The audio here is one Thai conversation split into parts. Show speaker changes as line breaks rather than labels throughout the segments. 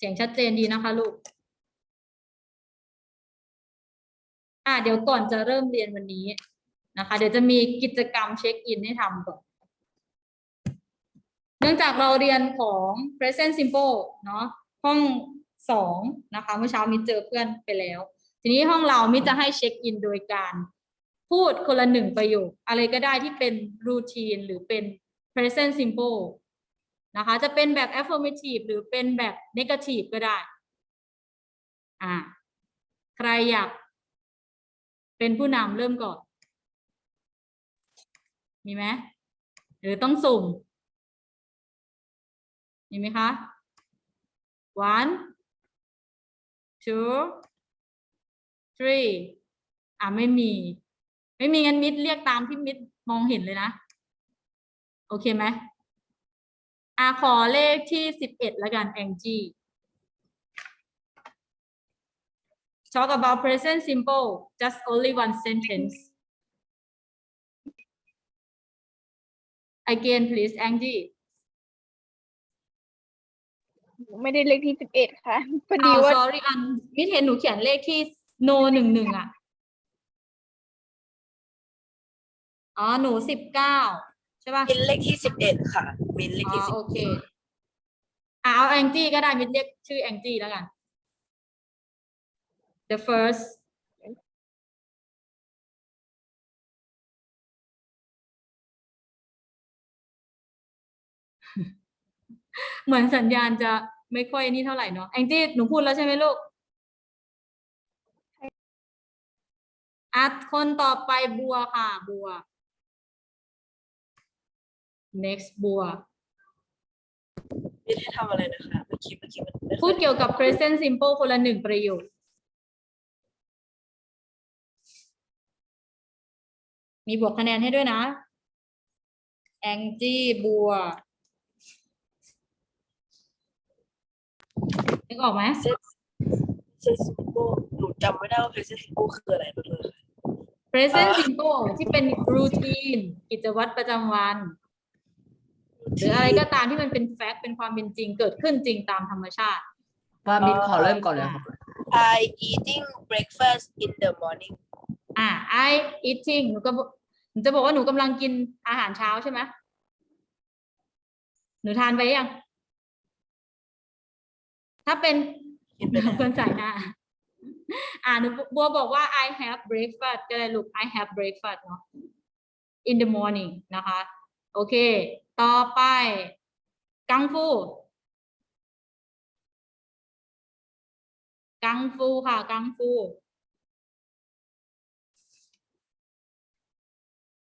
เสียงชัดเจนดีนะคะลูก อะเดี๋ยวก่อนจะเริ่มเรียนวันนี้นะคะ เดี๋ยวจะมีกิจกรรมเช็คอินให้ทำก่อน เนื่องจากเราเรียนของ present simple เนาะห้องสองนะคะเมื่อเช้ามิเจอเพื่อนไปแล้ว ทีนี้ห้องเรามิจะให้เช็คอินโดยการพูดคนละหนึ่งประโยค อะไรก็ได้ที่เป็น routine หรือเป็น present simple นะคะจะเป็นแบบ affirmative หรือเป็นแบบ negative ก็ได้อ่าใครอยาก เป็นผู้นำเริ่มก่อน มีไหมหรือต้องสุ่ม มีไหมคะ one two three อะไม่มี ไม่มีงั้นมิดเรียกตามที่มิดมองเห็นเลยนะ โอเคไหม อะขอเลขที่สิบเอ็ดแล้วกันแองจี้ Talk about present simple just only one sentence again please Angie
ไม่ได้เลขที่สิบเอ็ดค่ะพอดี
อ้าว
ว่า
sorry อันมิดเห็นหนูเขียนเลขที่ no หนึ่งหนึ่งอะ อ๋อ หนูสิบเก้า ใช่ป่ะ
มินเลขที่สิบเอ็ดค่ะ มินเลข
อ๋อ
ที่สิบ
โอเคอะเอาแองจี้ก็ได้มิดเรียกชื่อแองจี้แล้วกัน the first เหมือนสัญญาณจะไม่ค่อยนี่เท่าไหร่เนาะแองจี้หนูพูดแล้วใช่ไหมลูกอะคนต่อไปบัวค่ะ บัว next บัว
มินให้ทำอะไรนะคะเมื่อกี้เมื่อกี้มันไม่
พูดเกี่ยวกับ present simple คนละหนึ่งประโยคมีบวกคะแนนให้ด้วยนะ แองจี้บัวนึกออกไหม
เซนเซนซิโกหนูจำไม่ได้ว่าเพรสเซนซิโกคืออะไรบ้างเลยค่ะ
present
อ่า
simple ที่เป็น routine กิจวัตรประจำวัน หรืออะไรก็ตามที่มันเป็น fact เป็นความเป็นจริงเกิดขึ้นจริงตามธรรมชาติ
ว่ามินขอเริ่มก่อนเลยครับ
I eating breakfast in the morning
อ่า I eating หนูก็บอกหนูจะบอกว่าหนูกำลังกินอาหารเช้าใช่ไหมหนูทานไปยัง ถ้าเป็น
กินไปแล้ว
เพื่อนสายหน้าอ่าหนูบัวบอกว่า I have breakfast ก็เลยลูก I have breakfast เนาะ in the morning นะคะ โอเค ต่อไปกังฟู กังฟูค่ะ กังฟู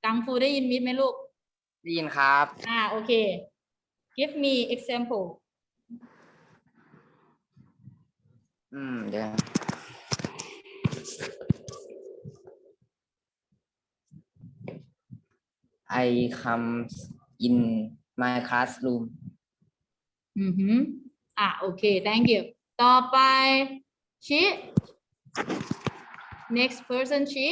กังฟูได้ยินมิดไหมลูก
ได้ยินครับ
อ่า โอเค give me example
อืมเดี๋ยว I come in my classroom
อือหืออะโอเค thank you ต่อไปชิ next person ชิ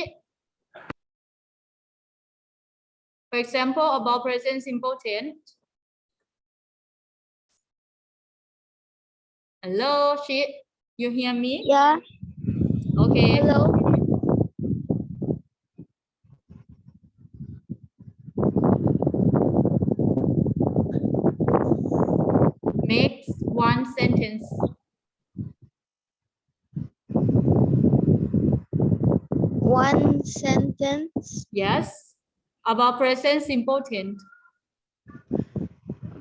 for example about present simple tense hello ชิ you hear me
yeah
okay
hello sentence
yes about present simple tense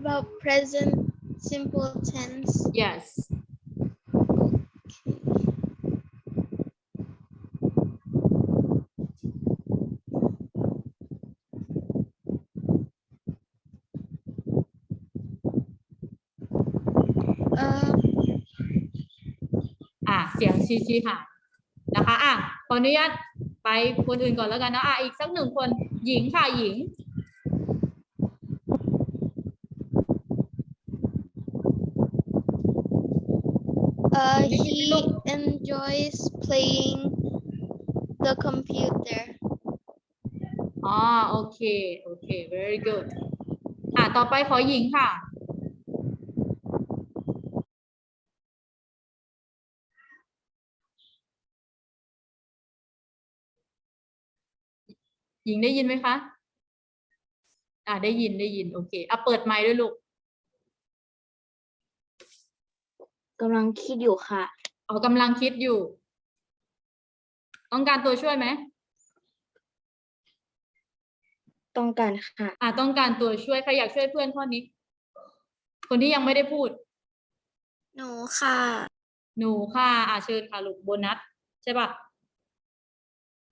about present simple tense
yes
uh
อ่ะเสียงชี้ชี้ค่ะนะคะอ่ะขออนุญาต ไปคนอื่นก่อนแล้วกันนะอะอีกสักหนึ่งคนหญิงค่ะหญิง
uh
Did you
he
look-
enjoys playing the computer
อ๋อโอเค โอเค very good อะ ต่อไปขอหญิงค่ะ หญิงได้ยินไหมคะ อ่าได้ยินได้ยิน โอเคอะเปิดไมค์ด้วยลูก
กำลังคิดอยู่ค่ะ
อ๋อกำลังคิดอยู่ ต้องการตัวช่วยไหม
ต้องการค่ะ
อ่าต้องการตัวช่วยใครอยากช่วยเพื่อนข้อนี้ คนที่ยังไม่ได้พูด
หนูค่ะ
หนูค่ะ อ่าเชิญค่ะลูกโบนัสใช่ปะ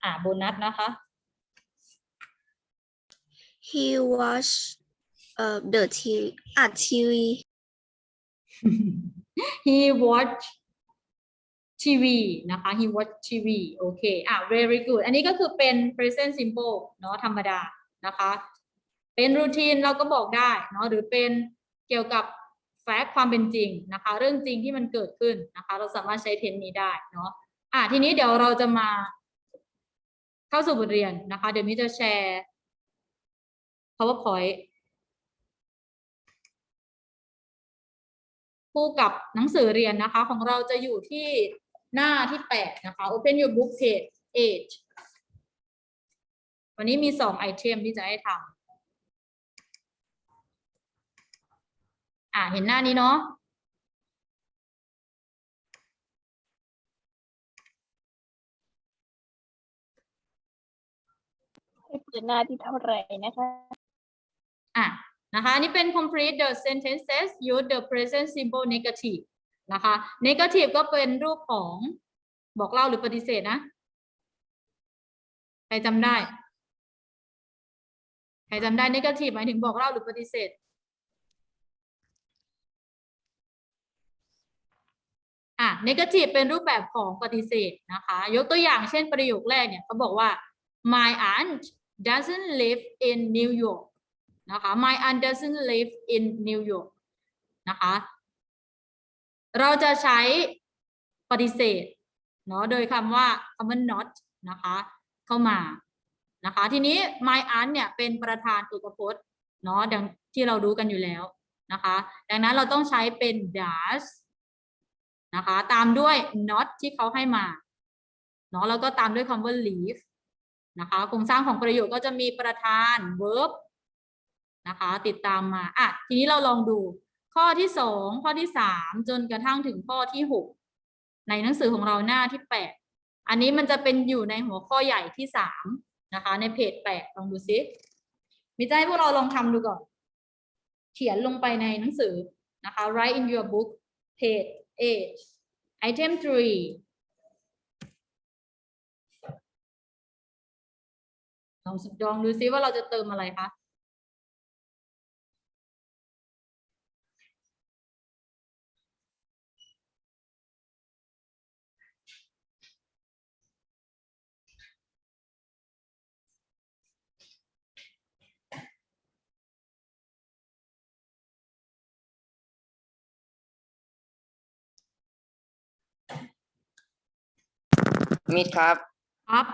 อ่าโบนัสนะคะ
he watched uh the TV อะทีวี
he watch TV นะคะ he watch TV โอเคอะ very good อันนี้ก็คือเป็น present simple เนาะธรรมดานะคะ เป็นรูทีนเราก็บอกได้เนาะหรือเป็นเกี่ยวกับ fact ความเป็นจริงนะคะ เรื่องจริงที่มันเกิดขึ้นนะคะ เราสามารถใช้เทนนี้ได้เนาะอะทีนี้เดี๋ยวเราจะมาเข้าสู่บทเรียนนะคะ เดี๋ยวนี้จะแชร์ powerpoint คู่กับหนังสือเรียนนะคะ ของเราจะอยู่ที่หน้าที่แปดนะคะ Open your book page 8วันนี้มีสองไอเทมที่จะให้ทำอ่าเห็นหน้านี้เนาะ
ให้เปิดหน้าที่เท่าไหร่นะคะ
อะนะคะอันนี้เป็น complete the sentences use the present simple negative นะคะ negative ก็เป็นรูปของบอกเล่าหรือปฏิเสธนะใครจำได้ ใครจำได้ negative หมายถึงบอกเล่าหรือปฏิเสธอะ negative เป็นรูปแบบของปฏิเสธนะคะ ยกตัวอย่างเช่นประโยคแรกเนี่ยเขาบอกว่า my aunt doesn't live in New York นะคะ my aunt doesn't live in New York นะคะ เราจะใช้ปฏิเสธเนาะโดยคำว่าคำว่า not นะคะเข้ามานะคะ ทีนี้ my aunt เนี่ยเป็นประธานเอกพจน์เนาะดังที่เรารู้กันอยู่แล้วนะคะ ดังนั้นเราต้องใช้เป็น does นะคะ ตามด้วย not ที่เขาให้มาเนาะแล้วก็ตามด้วยคำว่า live นะคะโครงสร้างของประโยคก็จะมีประธาน verb นะคะ ติดตามมาอะทีนี้เราลองดูข้อที่สองข้อที่สามจนกระทั่งถึงข้อที่หกในหนังสือของเราหน้าที่แปดอันนี้มันจะเป็นอยู่ในหัวข้อใหญ่ที่สามนะคะ ในเพจแปดลองดูซิมีใจให้พวกเราลองทำดูก่อน เขียนลงไปในหนังสือนะคะ write in your book page eight item three ลองลองดูซิว่าเราจะเติมอะไรคะ
มิดครับ
ครับ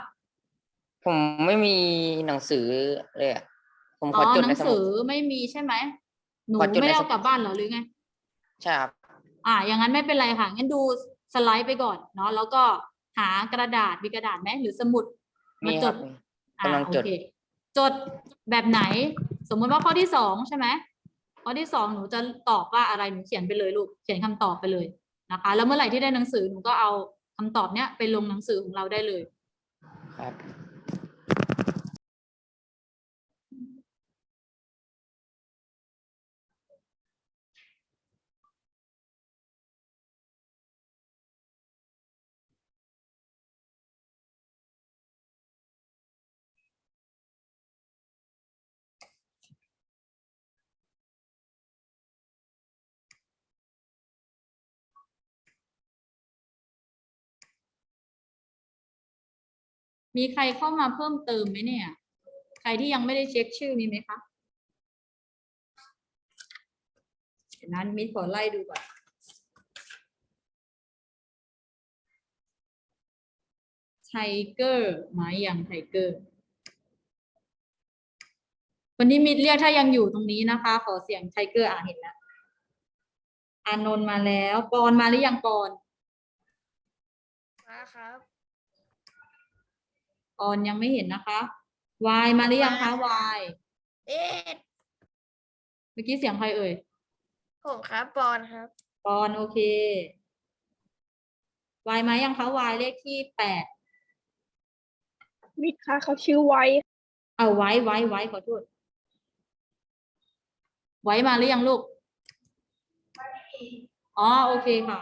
ผมไม่มีหนังสือเลยอะผมข
อ๋
อ
อ
จด
ห
ใน
นัง
สมุ
สื
ด
อไม่มีใช่ไหม หนู
ขอจด
ไม่ได้
ในส
เอา
มุด
กลับบ้านเหรอหรือไง
ใช่ครับ
อ่า อย่างนั้นไม่เป็นไรค่ะ งั้นดูสไลด์ไปก่อนเนาะ แล้วก็หากระดาษ มีกระดาษไหมหรือสมุดมา
มี
จ
ครั
ด
บมี
อ่ากำ
ลัง
โอ
จด
เคจดแบบไหน สมมุติว่าข้อที่สองใช่ไหมข้อที่สองหนูจะตอบว่าอะไรหนูเขียนไปเลยลูกเขียนคำตอบไปเลยนะคะ แล้วเมื่อไหร่ที่ได้หนังสือหนูก็เอาคำตอบเนี้ยไปลงหนังสือของเราได้เลย
ครับ
มีใครเข้ามาเพิ่มเติมไหมเนี่ย ใครที่ยังไม่ได้เช็คชื่อมีไหมคะเดี๋ยวนั้นมิดขอไล่ดูก่อนไทเกอร์มาอย่างไทเกอร์คนที่มิดเรียกถ้ายังอยู่ตรงนี้นะคะ ขอเสียงไทเกอร์อะเห็นแล้วอานนท์มาแล้ว ปอนมาหรือยังปอน
มาครับ
ปอนยังไม่เห็นนะคะ y มาหรือยังคะ y
เอ๊ะ
เมื่อกี้เสียงใครเอ่ย
ผมครับปอนครับ
ปอนโอเค y มายังคะ y เลขที่แปด
มิดค่ะเขาชื่อไว้
เอาไว้ไว้ไว้ขอโทษไว้มาหรือยังลูก อ๋อ โอเคค่ะ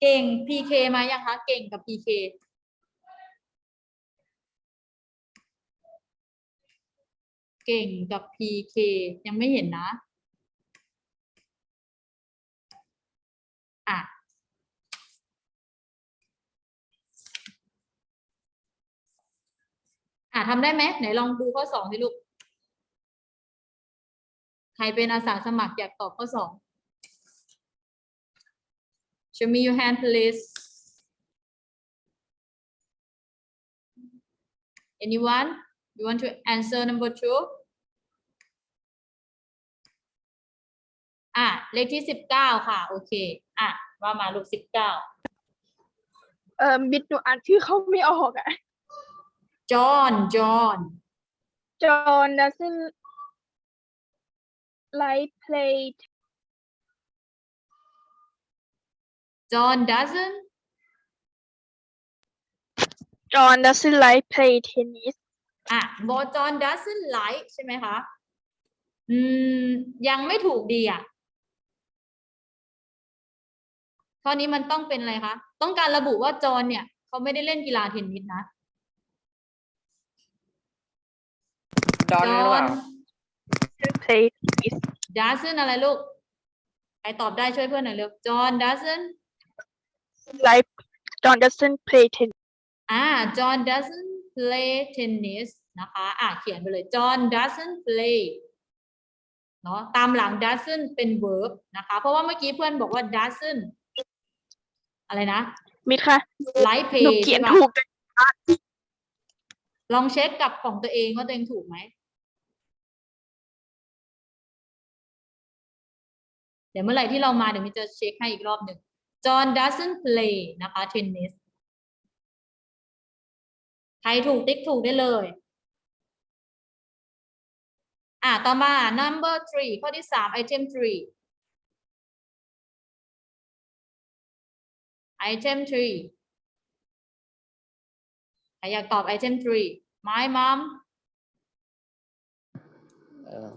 เก่ง PK มายังคะ เก่งกับ PK เก่งกับ PK ยังไม่เห็นนะ อะ อะทำได้ไหมไหนลองดูข้อสองสิลูก ใครเป็นอาสาสมัครอยากตอบข้อสอง Show me your hand please Anyone you want to answer number two อะ เลขที่สิบเก้าค่ะ โอเค อะ ว่ามาลูกสิบเก้า
เอ่อมิดหนูอ่านชื่อเขาไม่ออกอะ
John John
John doesn't like play
John doesn't
John doesn't like play tennis
อะ บอจอน doesn't like ใช่ไหมคะ อืม ยังไม่ถูกดีอะข้อนี้มันต้องเป็นอะไรคะ ต้องการระบุว่าจอห์นเนี่ย เขาไม่ได้เล่นกีฬาเทนนิสนะ
ดอนหรือเปล่า
play tennis
doesn't อะไรลูก ใครตอบได้ช่วยเพื่อนหน่อยเร็ว John doesn't
like John doesn't play tennis
อ่า John doesn't play tennis นะคะ อ่าเขียนไปเลย John doesn't play เนาะตามหลัง doesn't เป็น verb นะคะ เพราะว่าเมื่อกี้เพื่อนบอกว่า doesn't อะไรนะ
มิดค่ะ
like
หนู
play
เขียน
ใช่ปะ
ถูกแต่
ลองเช็คกับของตัวเองว่าตัวเองถูกไหม เดี๋ยวเมื่อไหร่ที่เรามาเดี๋ยวมินจะเช็คให้อีกรอบหนึ่ง John doesn't play นะคะ tennis ใครถูกติ๊กถูกได้เลย อะ ต่อมา number three ข้อที่สาม item three item three ใครอยากตอบ item three my mom
เออ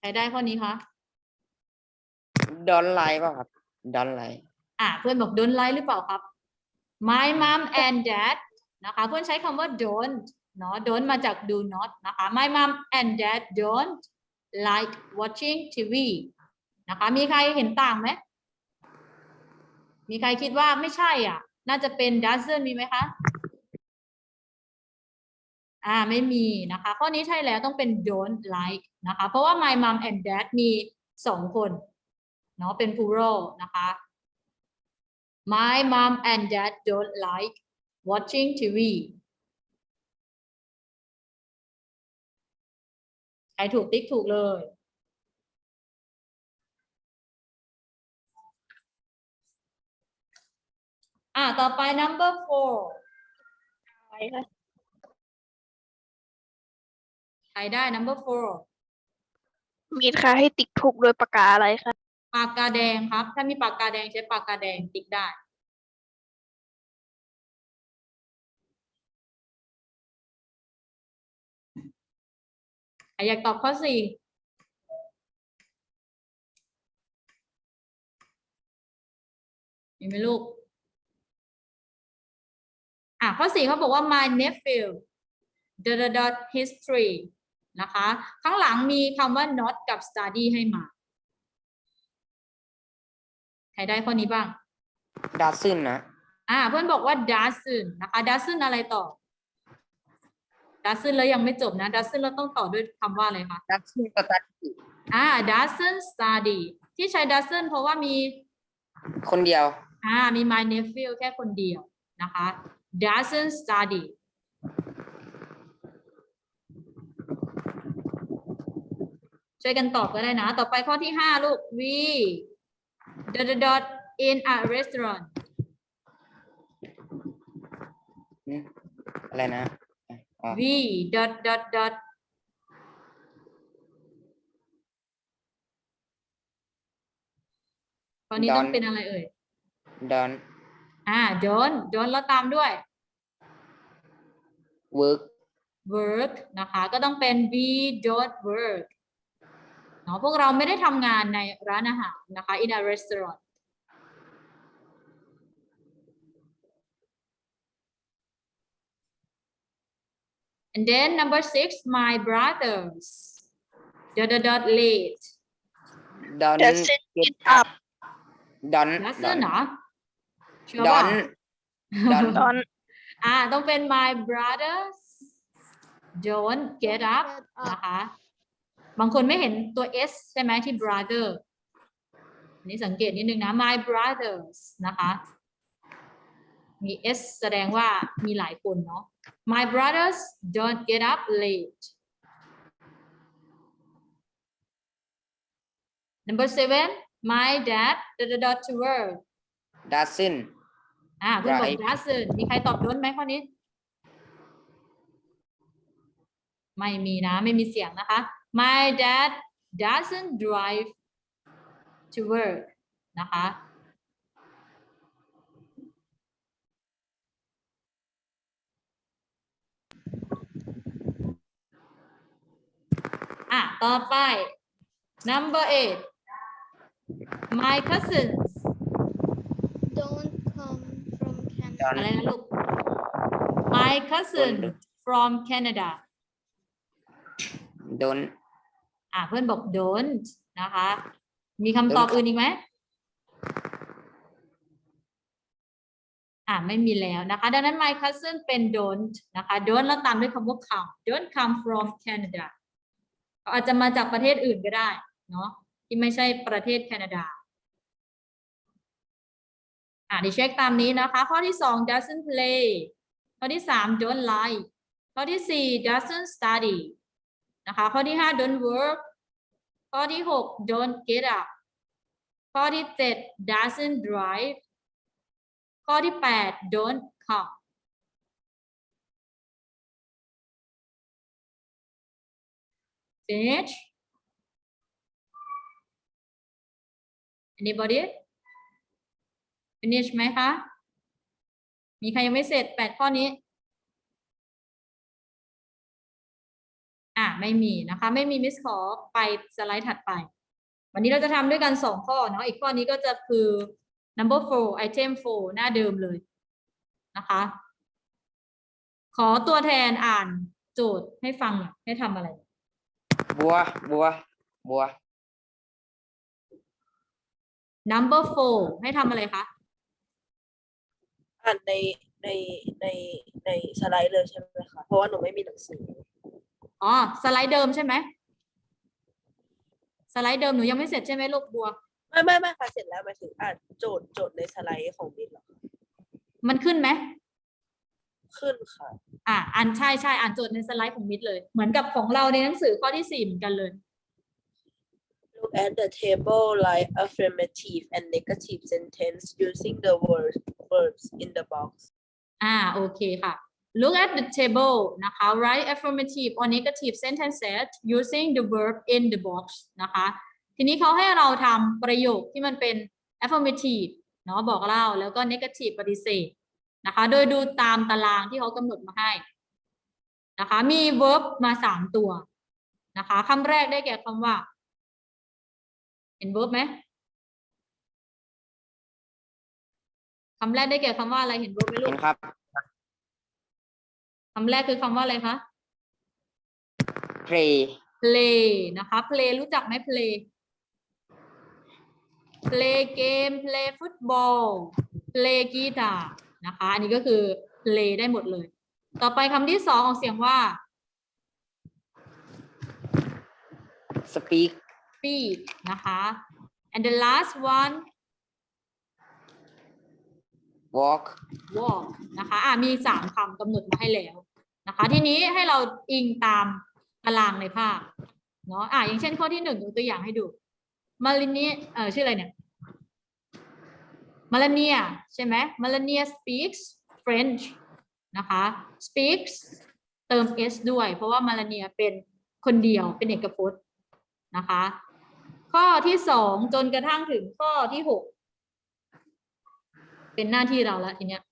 ใครได้ข้อนี้คะ
ดอนไลท์ป่ะครับดอนไลท์
อะเพื่อนบอก don't like หรือเปล่าครับ my mom and dad นะคะ เพื่อนใช้คำว่า don't เนาะ don't มาจาก do not นะคะ my mom and dad don't like watching TV นะคะ มีใครเห็นต่างไหม มีใครคิดว่าไม่ใช่อะ น่าจะเป็น doesn't มีไหมคะ อ่าไม่มีนะคะ ข้อนี้ใช่แล้วต้องเป็น don't like นะคะ เพราะว่า my mom and dad มีสองคนเนาะเป็น plural นะคะ My mom and dad don't like watching TV ใครถูกติ๊กถูกเลยอะต่อไป number four
ไว้ค่ะ
ใครได้ number four
มิดค่ะให้ติ๊กถูกโดยปากกาอะไรคะ
ปากกาแดงครับ ถ้ามีปากกาแดงใช้ปากกาแดงติ๊กได้ ใครอยากตอบข้อสี่มีไหมลูก อะข้อสี่เขาบอกว่า my nephew dot dot dot history นะคะ ข้างหลังมีคำว่า not กับ study ให้มา ใครได้ข้อนี้บ้าง
ดัซซึนนะ
อ่าเพื่อนบอกว่า doesn't นะคะ doesn't อะไรต่อ doesn't แล้วยังไม่จบนะ doesn't เราต้องต่อด้วยคำว่าอะไรคะ
ดัซซึนสตัด
อ่า doesn't study ที่ใช้ doesn't เพราะว่ามี
คนเดียว
อ่ามี my nephew แค่คนเดียวนะคะ doesn't study ช่วยกันตอบก็ได้นะ ต่อไปข้อที่ห้าลูก we dot dot dot in a restaurant
อืมอะไรนะอ๋อ
we dot dot dot ตอนนี้ต้อง
Don't
เป็นอะไรเอ่ย
don't
อ่า don't don't แล้วตามด้วย
work
work นะคะ ก็ต้องเป็น we don't work เนาะพวกเราไม่ได้ทำงานในร้านอาหารนะคะ in a restaurant and then number six my brothers dot dot dot late
don't
Doesn't
get
get up.
don't
ลัสเซนเหรอชัวร์
don't
ป่ะ
don't
ตอน
อ่าต้องเป็น my brothers don't get up นะคะ บางคนไม่เห็นตัว s ใช่ไหมที่ brother อันนี้สังเกตนิดนึงนะ my brothers นะคะ มี s แสดงว่ามีหลายคนเนาะ my brothers don't get up late number seven my dad dot dot dot to work
doesn't
อ่าคุณบอก
Right.
doesn't มีใครตอบด้นไหมข้อนี้ ไม่มีนะ ไม่มีเสียงนะคะ my dad doesn't drive to work นะคะ อ่ะ ต่อไป number eight my cousins
don't come from Canada
อะไรนะลูก my cousin from Canada
don't
อะเพื่อนบอก don't นะคะ มีคำตอบอื่นอีกไหมอะไม่มีแล้วนะคะ ดังนั้น my cousin เป็น don't นะคะ don't แล้วตามด้วยคำว่า come don't come from Canada เขาอาจจะมาจากประเทศอื่นก็ได้เนาะที่ไม่ใช่ประเทศแคนาดาอะเดี๋ยวเช็คตามนี้นะคะ ข้อที่สอง doesn't play ข้อที่สาม don't like ข้อที่สี่ doesn't study นะคะ ข้อที่ห้า don't work ข้อที่หก don't get up ข้อที่เจ็ด doesn't drive ข้อที่แปด don't come finish anybody finish ไหมคะ มีใครยังไม่เสร็จแปดข้อนี้ อะไม่มีนะคะ ไม่มีมิสขอไปสไลด์ถัดไป วันนี้เราจะทำด้วยกันสองข้อเนาะอีกข้อนี้ก็จะคือ number four item four หน้าเดิมเลยนะคะ ขอตัวแทนอ่านโจทย์ให้ฟังหน่อยให้ทำอะไร
บัว บัว บัว
number four ให้ทำอะไรคะ
อ่านในในในในสไลด์เลยใช่ไหมคะ เพราะว่าหนูไม่มีหนังสือ
อ๋อสไลด์เดิมใช่ไหมสไลด์เดิมหนูยังไม่เสร็จใช่ไหมลูกบัว
ไม่ไม่ไม่ค่ะเสร็จแล้วหมายถึงอ่านโจทย์โจทย์ในสไลด์ของบินเหรอคะ
มันขึ้นไหม
ขึ้นค่ะ
อะอ่านใช่ใช่อ่านโจทย์ในสไลด์ของมิดเลย เหมือนกับของเราในหนังสือข้อที่สี่เหมือนกันเลย
Look at the table like affirmative and negative sentence using the word verbs in the box
อ่าโอเคค่ะ look at the table นะคะ write affirmative or negative sentences using the verb in the box นะคะ ทีนี้เขาให้เราทำประโยคที่มันเป็น affirmative เนาะบอกเล่าแล้วก็ negative ปฏิเสธนะคะ โดยดูตามตารางที่เขากำหนดมาให้นะคะ มี verb มาสามตัวนะคะคำแรกได้แก่คำว่า เห็น verb ไหมคำแรกได้แก่คำว่าอะไรเห็น verb ไหมลู
เห็
ก
นครับ
คำแรกคือคำว่าอะไรคะ
play
play นะคะ play รู้จักไหม play play game play football play guitar นะคะ อันนี้ก็คือ play ได้หมดเลย ต่อไปคำที่สองออกเสียงว่า
speak
speak นะคะ and the last one
walk
walk นะคะอะมีสามคำกำหนดมาให้แล้วนะคะ ทีนี้ให้เราอิงตามตารางในภาพเนาะอะอย่างเช่นข้อที่หนึ่งยกตัวอย่างให้ดูมารินีเอ่อชื่ออะไรเนี่ย Melania ใช่ไหม Melania speaks French นะคะ speaks เติม s ด้วย เพราะว่า Melania เป็นคนเดียวเป็นเอกพจน์นะคะ ข้อที่สองจนกระทั่งถึงข้อที่หก เป็นหน้าที่เราแล้วทีเนี้ย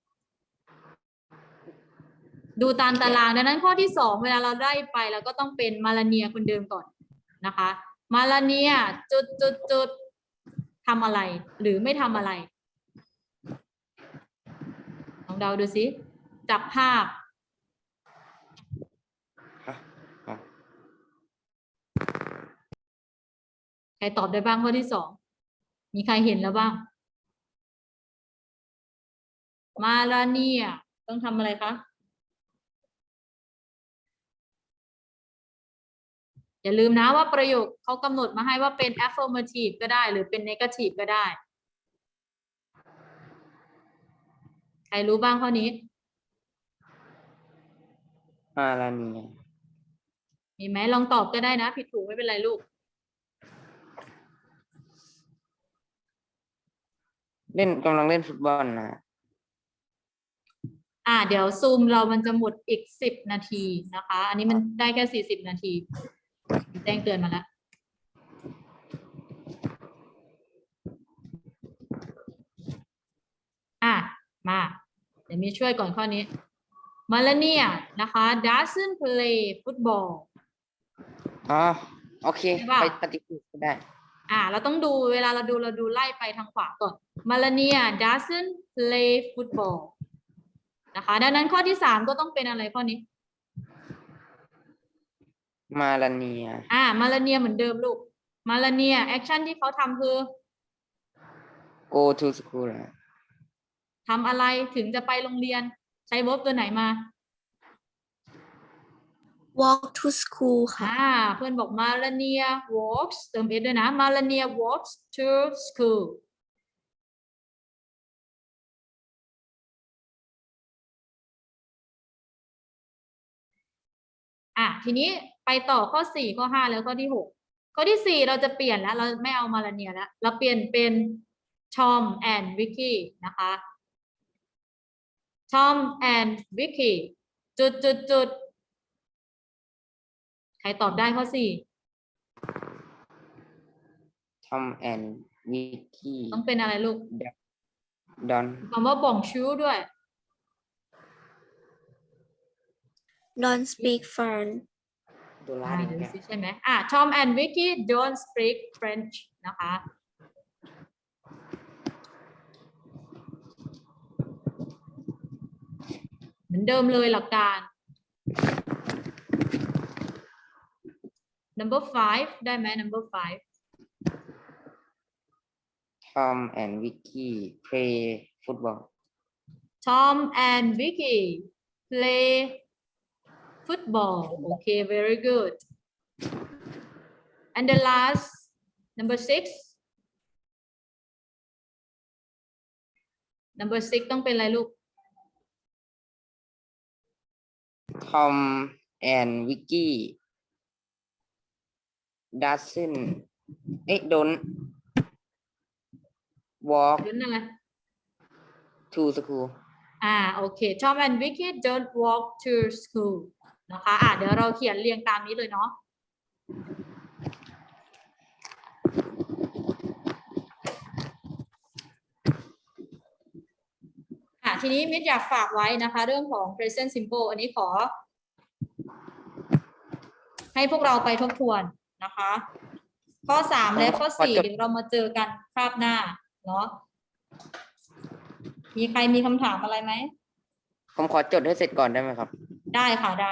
ดูตามตารางดังนั้นข้อที่สองเวลาเราได้ไปเราก็ต้องเป็นมาลาเนียคนเดิมก่อนนะคะ มาลาเนียจุดจุดจุดทำอะไรหรือไม่ทำอะไรลองเดาดูสิจับภาพ
ฮะอ๋อ
ใครตอบได้บ้างข้อที่สอง มีใครเห็นแล้วบ้าง มาลาเนียต้องทำอะไรคะอย่าลืมนะว่าประโยคเขากำหนดมาให้ว่าเป็น affirmative ก็ได้หรือเป็น negative ก็ได้ ใครรู้บ้างข้อนี้
มาลาเนีย
มีไหมลองตอบก็ได้นะ ผิดถูกไม่เป็นไรลูก
เล่นกำลังเล่นฟุตบอลนะ
อ่าเดี๋ยวซูมเรามันจะหมดอีกสิบนาทีนะคะ อันนี้มันได้แค่สี่สิบนาที แจ้งเตือนมาแล้วอะมาเดี๋ยวมีช่วยก่อนข้อนี้มาลาเนียนะคะ doesn't play football
อ๋อโอเค
ใช่ป่ะ
ไปปฏิบัติก็ได้
อ่า เราต้องดูเวลาเราดูเราดูไล่ไปทางขวาก่อนมาลาเนีย doesn't play football นะคะ ดังนั้นข้อที่สามก็ต้องเป็นอะไรข้อนี้
มาลาเนีย
อ่า มาลาเนียเหมือนเดิมลูก มาลาเนียแอคชั่นที่เขาทำคือ
go to school นะ
ทำอะไรถึงจะไปโรงเรียน ใช้ verb ตัวไหนมา
walk to school ค่ะ
อ่า เพื่อนบอกมาลาเนีย walks เติม s ด้วยนะ มาลาเนีย walks to school อะทีนี้ไปต่อข้อสี่ข้อห้าแล้วข้อที่หกข้อที่สี่เราจะเปลี่ยนแล้ว เราไม่เอามาลาเนียแล้ว เราเปลี่ยนเป็นชอมแอนวิกกี้นะคะชอมแอนวิกกี้จุดจุดจุดใครตอบได้ข้อสี่
ทอมแอนวิกกี้
ต้องเป็นอะไรลูก
ดอน
คำว่าบ่องชู้ด้วย
don't speak French
โดรา
อ่า
ดิ
ดู
เนี่ย
สิใช่ไหมอะ Tom and Vicky don't speak French นะคะ เหมือนเดิมเลยหลักการ number five ได้ไหม number five
ทอมแอนวิกกี้ play football
Tom and Vicky play football okay very good and the last number six number six ต้องเป็นอะไรลูก
ทอมแอนวิกกี้ doesn't เอ๊ะ don't walk
เดี๋ยวนั่นอะไร
to school
อ่าโอเค Tom and Vicky don't walk to school นะคะอะเดี๋ยวเราเขียนเรียงตามนี้เลยเนาะอะทีนี้มิตรอยากฝากไว้นะคะ เรื่องของ present simple อันนี้ขอ ให้พวกเราไปทบทวนนะคะ ข้อสามและข้อสี่
ขอจด
เดี๋ยวเรามาเจอกันคราบหน้าเนาะมีใครมีคำถามอะไรไหม
ผมขอจดให้เสร็จก่อนได้ไหมครับ
ได้ค่ะได้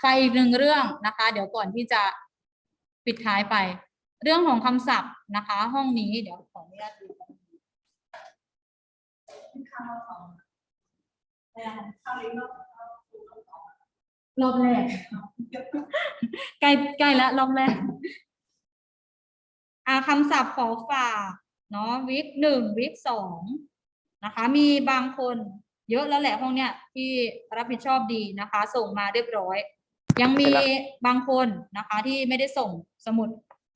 ไฟอีกหนึ่งเรื่องนะคะ เดี๋ยวก่อนที่จะปิดท้ายไป เรื่องของคำศัพท์นะคะ ห้องนี้เดี๋ยวขออนุญาตดูก่อนรอบแรกใกล้ใกล้แล้วรอบแรกอ่าคำศัพท์ขอฝากเนาะวิกหนึ่งวิกสองนะคะ มีบางคนเยอะแล้วแหละห้องเนี้ยที่รับผิดชอบดีนะคะ ส่งมาเรียบร้อย ยังมีบางคนนะคะที่ไม่ได้ส่งสมุด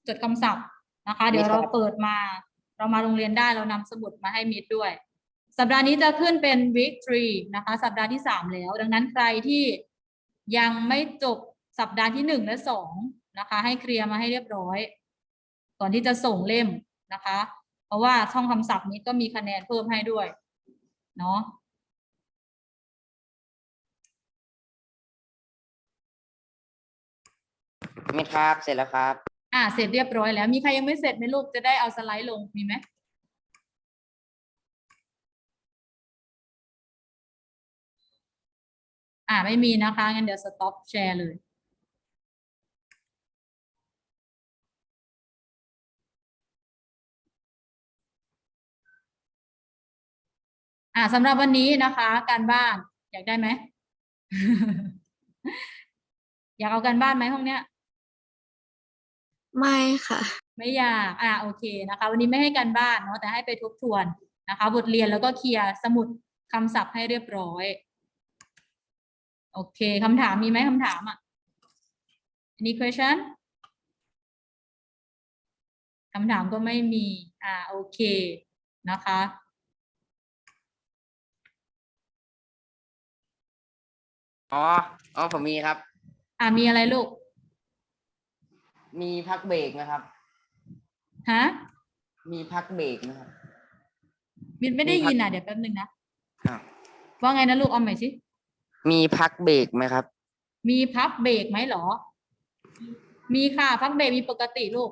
จดคำศัพท์นะคะ เดี๋ยวเราเปิดมา เรามาโรงเรียนได้เรานำสมุดมาให้มิดด้วย สัปดาห์นี้จะขึ้นเป็น week three นะคะ สัปดาห์ที่สามแล้ว ดังนั้นใครที่ยังไม่จบสัปดาห์ที่หนึ่งและสองนะคะ ให้เคลียร์มาให้เรียบร้อย ก่อนที่จะส่งเล่มนะคะ เพราะว่าช่องคำศัพท์นี้ก็มีคะแนนเพิ่มให้ด้วย เนาะ
มิดครับ เสร็จแล้วครับ
อ่า เสร็จเรียบร้อยแล้ว มีใครยังไม่เสร็จไหมลูก จะได้เอาสไลด์ลง มีไหมอ่า ไม่มีนะคะ งั้นเดี๋ยวสต็อปแชร์เลยอ่าสำหรับวันนี้นะคะ การบ้านอยากได้ไหม อยากเอาการบ้านไหมห้องเนี้ย
ไม่ค่ะ
ไม่อยากอ่าโอเคนะคะ วันนี้ไม่ให้การบ้านเนาะแต่ให้ไปทบทวนนะคะ บทเรียนแล้วก็เคลียร์สมุดคำศัพท์ให้เรียบร้อย โอเคคำถามมีไหมคำถามอะ any question คำถามก็ไม่มี อ่า โอเค นะคะ
อ๋อ อ๋อ ผมมีครับ
อ่ามีอะไรลูก
มีพักเบรกนะครับ
ฮะ
มีพักเบรกนะครับ
มินไม่ได้
มีพัก
ยินอะเดี๋ยวแป๊บนึงนะ
อ้าว
ว่าไงนะลูกเอาใหม่สิ
มีพักเบรกไหมครับ
มีพักเบรกไหมเหรอ มีค่ะพักเบรกมีปกติลูก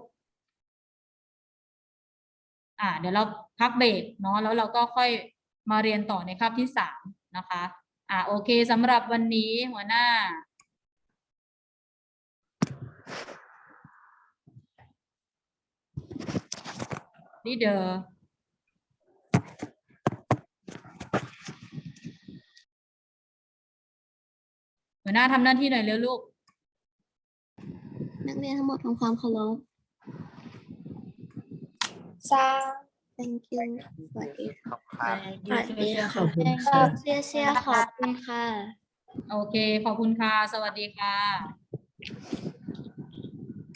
อ่า เดี๋ยวเราพักเบรกเนาะแล้วเราก็ค่อยมาเรียนต่อในคาบที่สามนะคะ อ่าโอเคสำหรับวันนี้หัวหน้า ลีเดอร์หัวหน้าทำหน้าที่หน่อยเร็วลูก
นักเรียนทั้งหมดทำความเคารพ thank you สวัสดีค่ะ
ครับ
สวัสดีค่ะ
ขอบคุณ
ขอบเสียเสียขอบคุณค่ะ
โอเค ขอบคุณค่ะ สวัสดีค่ะ